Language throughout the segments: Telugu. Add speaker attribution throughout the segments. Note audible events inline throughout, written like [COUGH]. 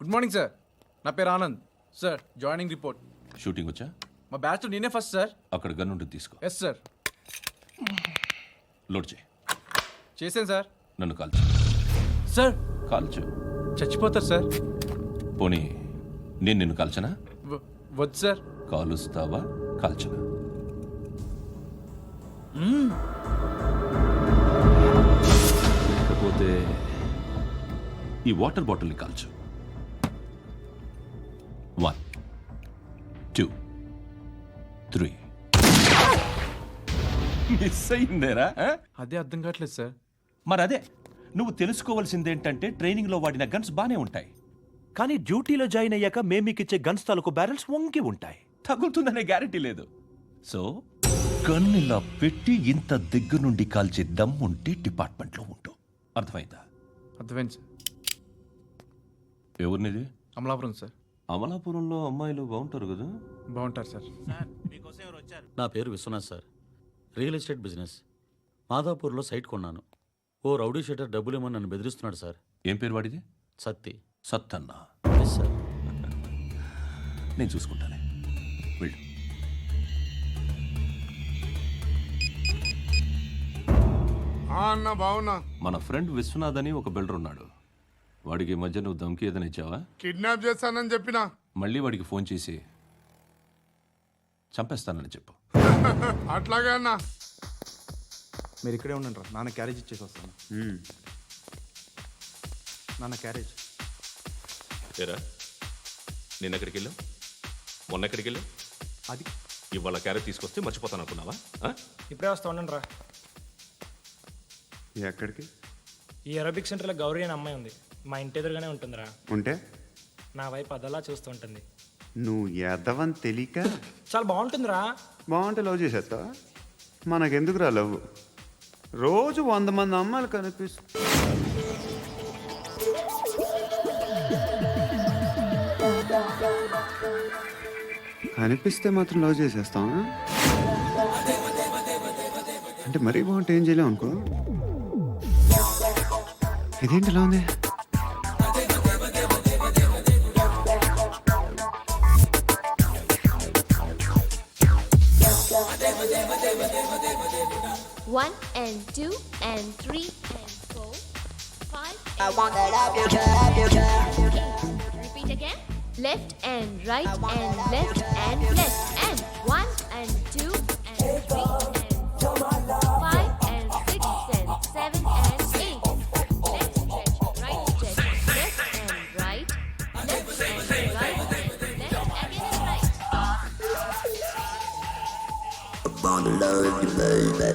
Speaker 1: గుడ్ మార్నింగ్ సార్ నా పేరు Anand. Sir joining report
Speaker 2: shooting వచ్చా?
Speaker 1: మా బ్యాచ్ నేనే ఫస్ట్ సార్
Speaker 2: అక్కడ గన్ ఉంటుంది తీసుకో.
Speaker 1: ఎస్ సార్
Speaker 2: లోడ్ చేయి.
Speaker 1: చేశాను సార్
Speaker 2: నన్ను కాల్చు
Speaker 1: సార్
Speaker 2: కాల్చు
Speaker 1: చచ్చిపోతారు సార్
Speaker 2: పోనీ నేను నిన్ను కాల్చనా?
Speaker 1: వ- వద్దు సార్
Speaker 2: కాలుస్తావా? కాల్చనా? లేకపోతే ఈ వాటర్ బాటిల్ని కాల్చు. వన్ టూ త్రీ మిస్ అయిందేరా?
Speaker 1: అదే అర్థం కావట్లేదు సార్.
Speaker 2: మరి అదే. నువ్వు తెలుసుకోవాల్సిందేంటంటే ట్రైనింగ్లో వాడిన గన్స్ బానే ఉంటాయి.
Speaker 3: కానీ డ్యూటీలో జాయిన్ అయ్యాక మేము మీకు ఇచ్చే గన్స్ తాలూకు బ్యారెల్స్ వంగి ఉంటాయి.
Speaker 2: తగులుతుందనే గ్యారెంటీ లేదు. సో గన్ ఇలా పెట్టి ఇంత దగ్గర నుండి కాల్చే దమ్ ఉంటే డిపార్ట్మెంట్లో ఉంటూ అర్థమైందా?
Speaker 1: అర్థమైంది సార్.
Speaker 2: ఎవరినిది?
Speaker 1: అమలాపురం సార్.
Speaker 2: అమలాపురంలో అమ్మాయిలు బాగుంటారు కదా?
Speaker 1: బాగుంటారు సార్.
Speaker 4: నా పేరు Viswanath sir. Real estate business. మాదాపూర్లో site కొన్నాను. ఓ రౌడీ షీటర్ డబ్బులు ఇవ్వమని నన్ను బెదిరిస్తున్నాడు సార్.
Speaker 2: ఏం పేరు వాడిది?
Speaker 4: సత్తి.
Speaker 2: సత్తన్న.
Speaker 4: Yes sir.
Speaker 2: నేను చూసుకుంటానే. వెళ్ళు.
Speaker 5: ఆ అన్న బావున్నా.
Speaker 2: మన ఫ్రెండ్ విశ్వనాథ్ అని ఒక బిల్డర్ ఉన్నాడు. వాడికి ఈ మధ్య నువ్వు దమ్కి ఏదైనా ఇచ్చావా?
Speaker 5: కిడ్నాప్ చేస్తానని చెప్పిన.
Speaker 2: మళ్ళీ వాడికి ఫోన్ చేసి చంపేస్తానని చెప్పు. [LAUGHS]
Speaker 5: అట్లాగే అన్న.
Speaker 1: మీరు ఇక్కడే ఉండండి రా. నాన్న క్యారేజ్ ఇచ్చేసి వస్తాను. నాన్న క్యారేజ్.
Speaker 6: ఏరా? నిన్న ఎక్కడికి వెళ్ళావు మొన్న ఎక్కడికి వెళ్ళావు
Speaker 1: అది.
Speaker 6: ఇవాళ క్యారెట్ తీసుకొస్తే మర్చిపోతాను అనుకున్నావా? ఆ?
Speaker 7: ఇప్పుడే వస్తా ఉండండి రా.
Speaker 8: ఎక్కడికి?
Speaker 7: ఈ అరబిక్ సెంటర్లో గౌరీ అనే అమ్మాయి ఉంది. మా ఇంటి ఎదురుగానే ఉంటుందిరా.
Speaker 8: ఉంటే?
Speaker 7: నా వైపు అదలా చూస్తూ ఉంటుంది.
Speaker 8: నువ్వు ఎదవని తెలియక?
Speaker 7: చాలా బాగుంటుందిరా.
Speaker 8: బాగుంటే లవ్ చేసేస్తా మనకెందుకురా లవ్? రోజు వంద మంది అమ్మాయిలు కనిపిస్తు కనిపిస్తే మాత్రం లవ్ చేసేస్తాం అంటే మరీ బాగుంటే ఏం చేయలేం అనుకో. ఇదేంటి ఇలా ఉంది
Speaker 9: One and two and three and four, five.
Speaker 10: I want that up your trap, your trap.
Speaker 9: Eight. Repeat again. Left and right and left and left and one and two and three and four, five and six and seven and eight. Left stretch, right stretch, left and right, left and right and left again and right.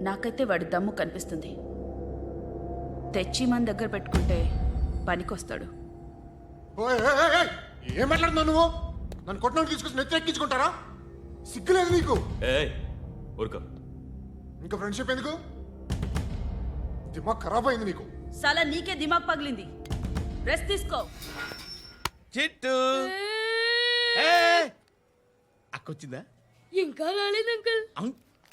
Speaker 10: నాకైతే వాడి దమ్ము కనిపిస్తుంది. తెచ్చి మన దగ్గర పెట్టుకుంటే పనికొస్తాడు.
Speaker 5: ఏం మాట్లాడుతున్నావు నువ్వు? నన్ను కొట్టిన తీసుకొచ్చి నెత్తి ఎక్కించుకుంటారా? సిగ్గులేదు నీకు?
Speaker 6: ఏ ఊరుకో.
Speaker 5: ఇంకా ఫ్రెండ్షిప్ ఎందుకు? దిమాగ్ ఖరాబ్ అయింది నీకు.
Speaker 10: సలా నీకే దిమాగ్ పగిలింది. రెస్ట్ తీసుకో.
Speaker 11: చిట్టు. అక్కొచ్చిందా?
Speaker 9: ఇంకా రాలేదు అంకుల్.
Speaker 11: అం-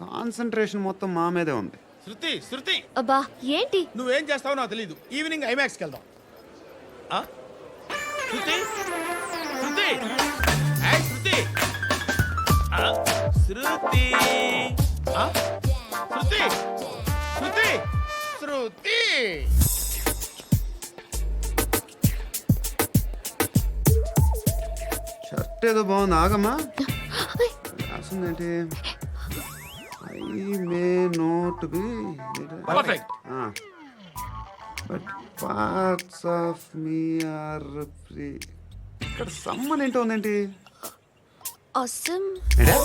Speaker 8: కాన్సన్ట్రేషన్ మొత్తం మా మీదే ఉంది.
Speaker 11: శృతి శృతి!
Speaker 12: అబ్బా ఏంటి?
Speaker 11: నువ్వేం చేస్తావో నాకు తెలియదు ఈవినింగ్ ఐమాక్స్కి వెళ్దాం. ఆ? శృతి? శృతి? ఏయ్, శృతి! ఆ, శృతి! ఆ? శృతి! శృతి! శృతి!
Speaker 8: షర్ట్ ఏదో బాగుంది. ఆగమ్మా. రాసిందేంటి? I may not be
Speaker 11: perfect
Speaker 8: but parts of me are free ఇక్కడ సమ్మన్ ఏంటో ఉందేంటి?
Speaker 12: అసమ్?
Speaker 5: రేయ్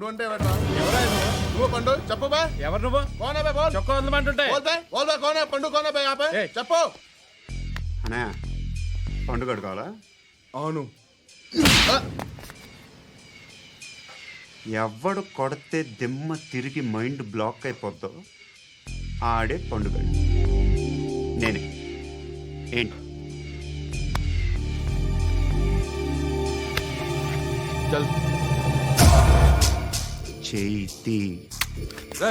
Speaker 5: పండు అంటే ఎవరా నువ్వు పండు చెప్పు బా.
Speaker 11: ఎవరు నువ్వు?
Speaker 5: కోనే బే బోల్.
Speaker 11: చొక్కా ఉందమంటుంటే
Speaker 5: బోల్ బే బోల్ బే కోనే పండు కోనే బే. చెప్పు.
Speaker 8: అనే పండుగ కావాలా?
Speaker 5: అవును.
Speaker 8: ఎవడు కొడితే దిమ్మ తిరిగి మైండ్ బ్లాక్ అయిపోద్దో ఆడే పండుగ నేనే. ఏంటి?
Speaker 5: చల్.
Speaker 8: చేతి
Speaker 5: రే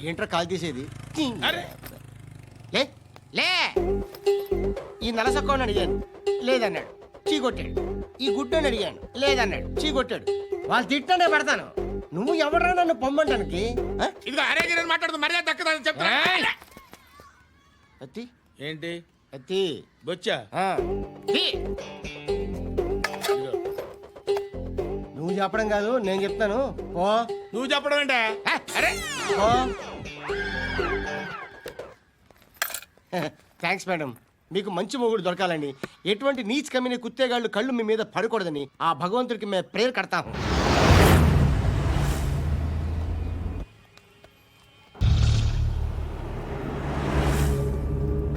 Speaker 13: ఏంట్రా కాల్ తీసేది?
Speaker 11: అరే.
Speaker 13: లే లే. ఈ నలసక్కని అడిగాను లేదన్నాడు. చీ కొట్టాడు ఈ గుడ్డని అడిగాను లేదన్నాడు. చీ కొట్టాడు వాళ్ళు తిట్టానే పెడతాను. నువ్వు ఎవడరా నన్ను పొమ్మంటానికి? ఆ?
Speaker 11: ఇదిగో అరే గిరని మాట్లాడుతూ మర్యాద దక్కదని చెప్తా
Speaker 13: అత్తి.
Speaker 11: ఏంటి?
Speaker 13: అత్తి.
Speaker 11: బొచ్చా?
Speaker 13: ఆ. తీ. నువ్వు చెప్పడం కాదు నేను చెప్తాను. ఓ
Speaker 11: నువ్వు చెప్పడం ఏంటే? అరే.
Speaker 13: థ్యాంక్స్ మేడం మీకు మంచి మొగుడు దొరకాలని. ఎటువంటి నీచ్ కమ్మిన కుత్తేగాళ్ళు కళ్ళు మీ మీద పడకూడదని ఆ భగవంతుడికి మేము ప్రేయర్ కడతాము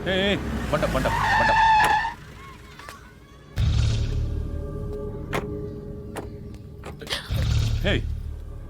Speaker 2: ఏ ఏ, పంట పంట పంట హే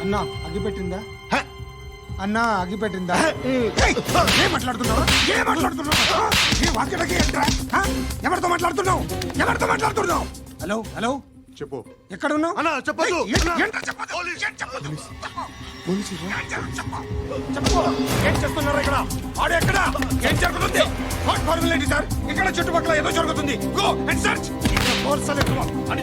Speaker 10: అన్నా అగ్గిపెట్టిందా? అన్నా అగ్గిపెట్టిందా? ఏం మాట్లాడుతున్నావు? ఏం మాట్లాడుతున్నావు? ఈ వాక్యలకి? ఎవరితో మాట్లాడుతున్నావు? ఎవరితో మాట్లాడుతున్నావు? Hello hello?
Speaker 5: చెప్పు.
Speaker 10: ఎక్కడ ఉన్నావు
Speaker 5: అన్నా చెప్పదు
Speaker 10: ఏం- చేస్తున్నారు ఇక్కడ? ఆడు ఎక్కడ? ఏం జరుగుతుంది? వాట్ ఫార్ములేంటి సార్? ఇక్కడ చుట్టుపక్కల ఏదో జరుగుతుంది. గో అండ్ సర్చ్ అని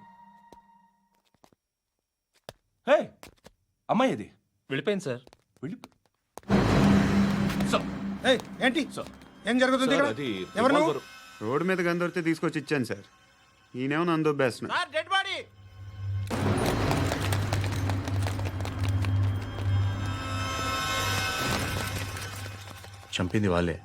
Speaker 2: ఏయ్ అమ్మాయి ఇది
Speaker 7: వెళ్ళిపోయింది సార్.
Speaker 2: వెళ్ళి సార్.
Speaker 10: ఏయ్, ఏంటి?
Speaker 2: సార్.
Speaker 10: ఏం జరుగుతుంది ఇక్కడ?
Speaker 9: అది
Speaker 10: ఎవరు నువ్వు?
Speaker 9: revolver.
Speaker 8: రోడ్డు మీద గన్ను దొరికితే తీసుకొచ్చి ఇచ్చాను సార్. ఈయనేమో నన్ను
Speaker 13: డెడ్ బాడీ!
Speaker 1: చంపింది వాళ్ళే.